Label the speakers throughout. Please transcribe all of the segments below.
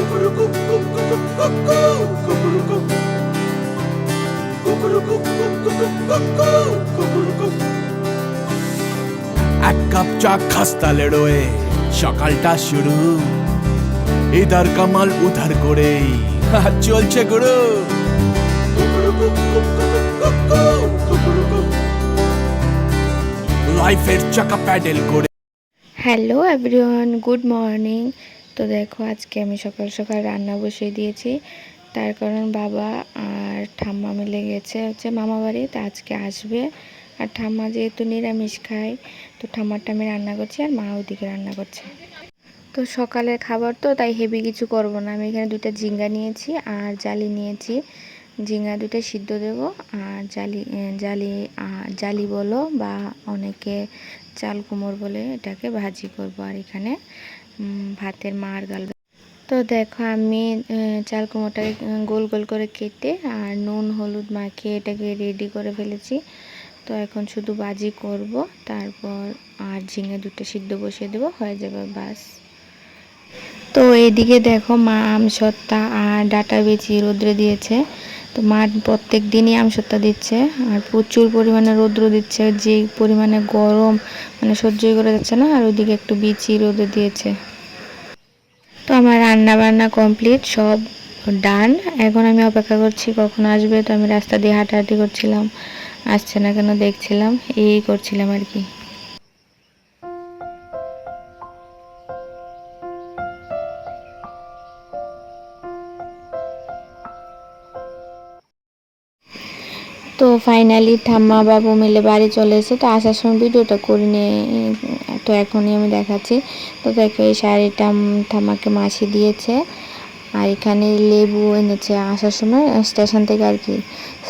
Speaker 1: এক কাপ চা খাস্তা লেড়োয়ে, সকালটা শুরু। ইধার কামাল উধার করেই। চলছে গুরু। লাইফের চাকা প্যাডেল করে।
Speaker 2: Hello everyone, good morning. তো দেখো, আজকে আমি সকাল সকাল রান্না বসিয়ে দিয়েছি। তার কারণ বাবা আর ঠাম্মা মিলে গেছে হচ্ছে মামা বাড়ি, তা আজকে আসবে। আর ঠাম্মা যেহেতু নিরামিষ খায়, তো ঠাম্মারটা আমি রান্না করছি আর মা ওদিকে রান্না করছে। তো সকালের খাবার তো তাই হেভি কিছু করব না। আমি এখানে দুটো ঝিঙ্গা নিয়েছি আর জালি নিয়েছি। ঝিঙ্গা দুটো সিদ্ধ দেব আর জালি জালি জালি বলো বা অনেকে চাল কুমোর বলে এটাকে ভাজি করব আর এখানে। ভাতের মার গাল তো দেখো আমি চাল কুমোরটাকে আহ, গোল গোল করে কেটে আর নুন হলুদ মাখিয়ে এটাকে রেডি করে ফেলেছি। তো এখন শুধু বাজি করব তারপর আর ঝিঙে দুটো সিদ্ধ বসিয়ে দেবো হয়ে যাবে বাস তো এদিকে দেখো মা আমসত্তা আর ডাটা বেচি রোদ্রে দিয়েছে। তো মা প্রত্যেক দিনই আমসত্তা দিচ্ছে আর প্রচুর পরিমাণে রৌদ্র দিচ্ছে। যে পরিমাণে গরম মানে সহ্যই করে যাচ্ছে না আর ওইদিকে একটু বিচি রোদে দিয়েছে। তো আমার রান্না বান্না কমপ্লিট সব ডান এখন আমি অপেক্ষা করছি কখন আসবে, তো আমি রাস্তা দিয়ে হাঁটাহাঁটি করছিলাম। আসছে না কেন দেখছিলাম, এই করছিলাম আর কি। তো ফাইনালি ঠাম্মা বাবু মিলে বাড়ি চলে এসে তো আসার সময় ভিডিওটা করে নিয়ে তো এখনই আমি দেখাচ্ছি। তো দেখো, এই শাড়িটা ঠাম্মাকে মাসি দিয়েছে। আর এখানে লেবু এনেছে আসার সময়। স্টেশন থেকে আর কি,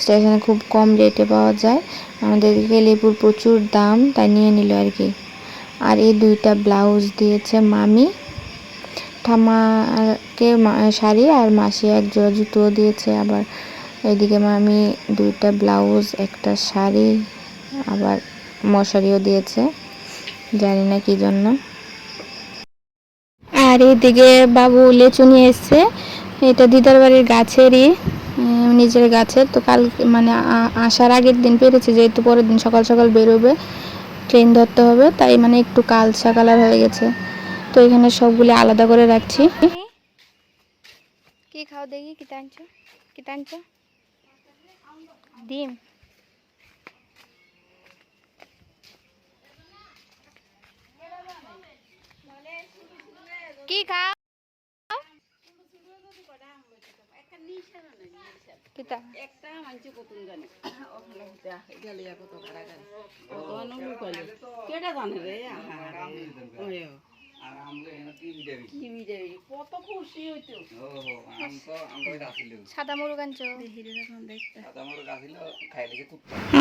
Speaker 2: স্টেশনে খুব কম রেটে পাওয়া যায়। আমাদের এদিকে লেবুর প্রচুর দাম, তাই নিয়ে নিল আর কি। আর এই দুইটা ব্লাউজ দিয়েছে মামি। ঠাম্মাকে মা- শাড়ি আর মাসি এক জোড়া জুতোও দিয়েছে। আবার এদিকে মামি দুইটা ব্লাউজ, একটা শাড়ি, আবার মশারিও দিয়েছে। জানি না কি জন্য। আর এদিকে বাবু লেচু নিয়ে এসছে। এটা দিদার বাড়ির গাছেরই নিজের গাছের। তো কাল মানে আসার আগের দিন পেরেছে যেহেতু পরের দিন সকাল সকাল বেরোবে ট্রেন ধরতে হবে তাই মানে একটু কালচা কালার হয়ে গেছে। তো এখানে সবগুলি আলাদা করে রাখছি। কি খাও দেখি কি টানছো? কি টানছো? ডিম। কি খাও? কিতা
Speaker 3: একটা মানছে কতুন জানে। ওখানে কত কেটা জানে রে? আহারে
Speaker 2: মুরগ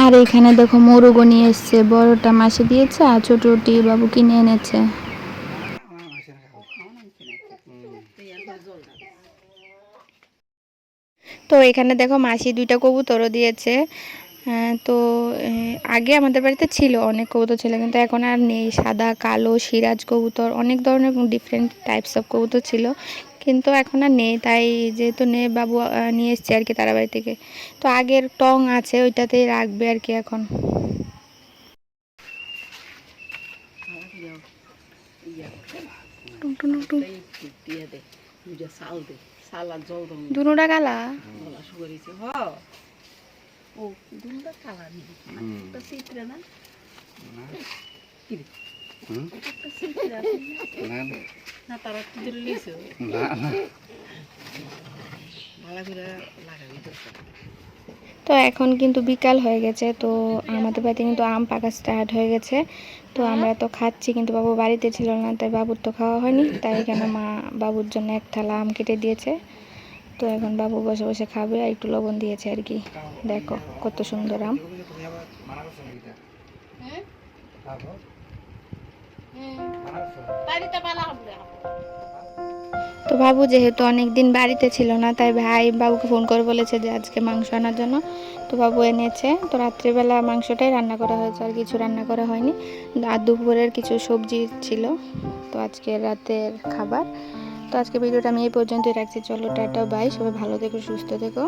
Speaker 2: আর এখানে দেখো মোরগও নিয়ে এসছে বড়টা মাসে দিয়েছে আর ছোটটি বাবু কিনে এনেছে। তো এখানে দেখো মাসি দুইটা কবুতরও দিয়েছে হ্যাঁ, তো আগে আমাদের বাড়িতে ছিল অনেক কবুতর ছিল কিন্তু এখন আর নেই সাদা কালো সিরাজ কবুতর অনেক ধরনের ডিফারেন্ট টাইপস অফ কবুতর ছিল কিন্তু এখন আর নেই তাই যেহেতু নেই বাবু নিয়ে এসছে আর কি তারা বাড়ি থেকে তো আগের টং আছে ওইটাতেই রাখবে আর কি এখন টুং টুং টুং
Speaker 3: আর জল দম
Speaker 2: দুনুটা কালা?
Speaker 3: গলা শুকাইছে হ। ও দুটা কালার নেই একটা চিত্রে না? কি একটা চিত্রে না? না তারা কি না লিয়েছে ভালো করে লাগাবি তো
Speaker 2: তো এখন কিন্তু বিকাল হয়ে গেছে তো আমাদের বাড়িতে কিন্তু আম পাকা স্টার্ট হয়ে গেছে। তো আমরা তো খাচ্ছি কিন্তু বাবু বাড়িতে ছিল না তাই বাবুর তো খাওয়া হয়নি। তাই এখানে মা বাবুর জন্য এক থালা আম কেটে দিয়েছে। তো এখন বাবু বসে বসে খাবে আর একটু লবণ দিয়েছে আর কি। দেখো কত সুন্দর আম।
Speaker 3: পালা হবে
Speaker 2: তো বাবু যেহেতু অনেক দিন বাড়িতে ছিল না, তাই ভাই বাবুকে ফোন করে বলেছে যে আজকে মাংস আনার জন্য। তো বাবু এনেছে। তো রাত্রিবেলা মাংসটাই রান্না করা হয়েছে, আর কিছু রান্না করা হয়নি। আর দুপুরের কিছু সবজি ছিল, তো আজকে রাতের খাবার। তো আজকে ভিডিওটা আমি এই পর্যন্তই রাখছি। চলো টাটা, বাই। সবাই ভালো থেকো, সুস্থ থেকো।